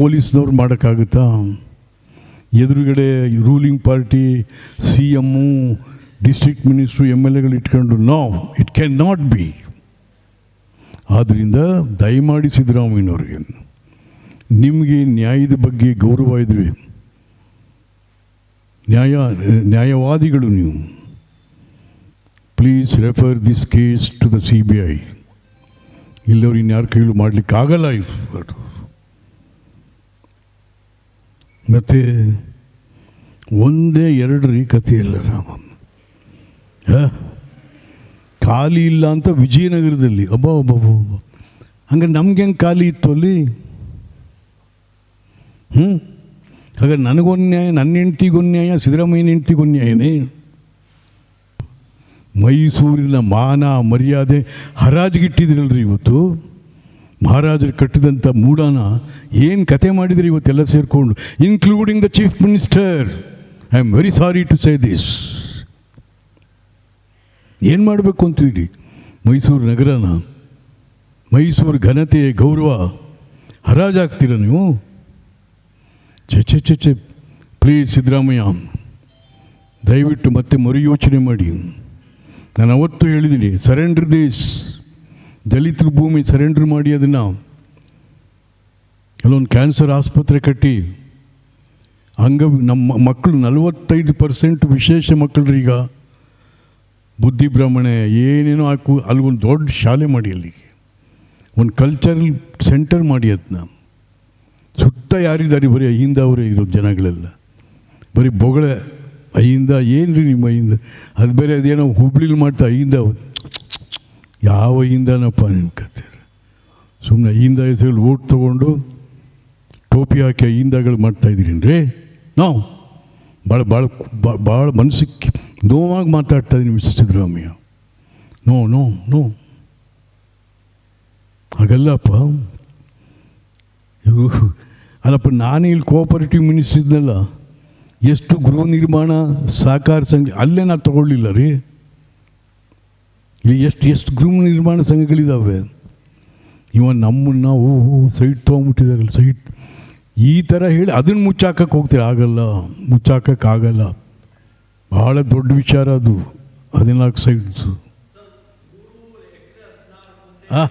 ಪೊಲೀಸ್ನವ್ರು ಮಾಡೋಕ್ಕಾಗುತ್ತಾ? ಎದುರುಗಡೆ ruling party, C M district minister M L ಎಗಳು ಇಟ್ಕೊಂಡು, no, it can not be. ಆದ್ದರಿಂದ ದಯಮಾಡಿ ಸಿದ್ದರಾಮಯ್ಯನವ್ರಿಗೆ, ನಿಮಗೆ ನ್ಯಾಯದ ಬಗ್ಗೆ ಗೌರವ ಇದ್ವಿ ನ್ಯಾಯ, ನ್ಯಾಯವಾದಿಗಳು ನೀವು please refer this case to the C B I ಇಲ್ಲವ್ರು ಇನ್ಯಾರ ಕೈಲೂ ಮಾಡಲಿಕ್ಕಾಗಲ್ಲ ಇದು ಮತ್ತು ಒಂದೇ ಎರಡು ರೀ ಕಥೆ ಇಲ್ಲ ರಾಮ? ಖಾಲಿ ಇಲ್ಲ ಅಂತ ವಿಜಯನಗರದಲ್ಲಿ. ಅಬ್ಬ ಒಬ್ಬ ಒಬ್ಬ ಹಂಗೆ ನಮ್ಗೆ ಹೆಂಗೆ ಖಾಲಿ ಇತ್ತು ಅಲ್ಲಿ? ಹ್ಞೂ ಹಾಗಾದ್ರೆ ನನಗೊಂದು ನ್ಯಾಯ ನನ್ನ ಹೆಂಡ್ತಿಗೊಂದು ನ್ಯಾಯ ಸಿದ್ದರಾಮಯ್ಯನ ಹೆಂಡ್ತಿಗೊಂದು ನ್ಯಾಯನೇ ಮೈಸೂರಿನ ಮಾನ ಮರ್ಯಾದೆ ಹರಾಜಿಗಿಟ್ಟಿದ್ರಲ್ರಿ ಇವತ್ತು? ಮಹಾರಾಜರು ಕಟ್ಟಿದಂಥ ಮೂಡಾನ ಏನು ಕತೆ ಮಾಡಿದರೆ ಇವತ್ತೆಲ್ಲ ಸೇರಿಕೊಂಡು including the chief minister I am very sorry to say this ಏನು ಮಾಡಬೇಕು ಅಂತೀರಿ ಮೈಸೂರು ನಗರನ, ಮೈಸೂರು ಘನತೆ ಗೌರವ ಹರಾಜಾಗ್ತೀರ ನೀವು? ಚೆ ಚೆ ಚೆ ಚೆ ಪ್ಲೀಸ್ ಸಿದ್ದರಾಮಯ್ಯ, ದಯವಿಟ್ಟು ಮತ್ತೆ ಮರು ಯೋಚನೆ ಮಾಡಿ. ನಾನು ಅವತ್ತು ಹೇಳಿದ್ದೀನಿ ಸರೆಂಡರ್ ದೇಶ್ ದಲಿತರ ಭೂಮಿ ಸರೆಂಡರ್ ಮಾಡಿ ಅದನ್ನು ಅಲ್ಲೊಂದು ಕ್ಯಾನ್ಸರ್ ಆಸ್ಪತ್ರೆ ಕಟ್ಟಿ ಹಂಗ ನಮ್ಮ ಮಕ್ಕಳು ನಲವತ್ತೈದು ಪರ್ಸೆಂಟ್ ವಿಶೇಷ ಮಕ್ಕಳ್ರೀಗ ಬುದ್ಧಿ ಬ್ರಾಹ್ಮಣೆ ಏನೇನೋ ಹಾಕು ಅಲ್ಲಿ ಒಂದು ದೊಡ್ಡ ಶಾಲೆ ಮಾಡಿ ಅಲ್ಲಿಗೆ. ಒಂದು ಕಲ್ಚರಲ್ ಸೆಂಟರ್ ಮಾಡಿ ಅದನ್ನ ಸುತ್ತ ಯಾರಿದ್ದಾರೆ? ಬರೀ ಅಹಿಂದ ಅವರೇ ಇರೋ ಜನಗಳೆಲ್ಲ. ಬರೀ ಬೊಗಳೆ ಅಹಿಂದ ಏನು ರೀ ನಿಮ್ಮ ಅಹಿಂದ ಅದು ಬೇರೆ ಅದೇನೋ ಹುಬ್ಳಿಲಿ ಮಾಡ್ತಾ ಅಹಿಂದ ಯಾವ ಇಂಧನಪ್ಪ ಕತೆ? ಸುಮ್ಮನೆ ಅಹಿಂದ ಹೆಸರು ಓಟ್ ತೊಗೊಂಡು ಟೋಪಿ ಹಾಕಿ ಅಹಿಂದಗಳು ಮಾಡ್ತಾಯಿದ್ದೀರೇನ್ರಿ ನಾವು ಭಾಳ ಭಾಳ ಭಾಳ ಮನಸ್ಸಿಗೆ ನೋವಾಗಿ ಮಾತಾಡ್ತಾ ಇದ್ದೀನಿ mister Siddaramaiah. No no no. ಹಾಗಲ್ಲಪ್ಪ. ಅಲ್ಲಪ್ಪ, ನಾನೇ ಇಲ್ಲಿ ಕೋಆಪರೇಟಿವ್ ಮಿನಿಸ್ಟರ್ ಇದ್ನಲ್ಲ. ಎಷ್ಟು ಗೃಹ ನಿರ್ಮಾಣ, ಸಹಕಾರ ಸಂಘ, ಅಲ್ಲೇ ನಾನು ತಗೊಳ್ಳಿಲ್ಲ ರೀ. ಇಲ್ಲಿ ಎಷ್ಟು ಎಷ್ಟು ಗೃಹ ನಿರ್ಮಾಣ ಸಂಘಗಳಿದ್ದಾವೆ ಇವ ನಮ್ಮನ್ನು ನಾವು ಸೈಟ್ ತೊಗೊಂಬಿಟ್ಟಿದ್ದಾರೆ ಸೈಟ್. ಈ ಥರ ಹೇಳಿ ಅದನ್ನು ಮುಚ್ಚಾಕಕ್ಕೆ ಹೋಗ್ತೀರ? ಆಗಲ್ಲ ಮುಚ್ಚಾಕಕ್ಕಾಗಲ್ಲ ಭಾಳ ದೊಡ್ಡ ವಿಚಾರ ಅದು, ಹದಿನಾಲ್ಕು ಸೈಟ್ಸು ಹಾಂ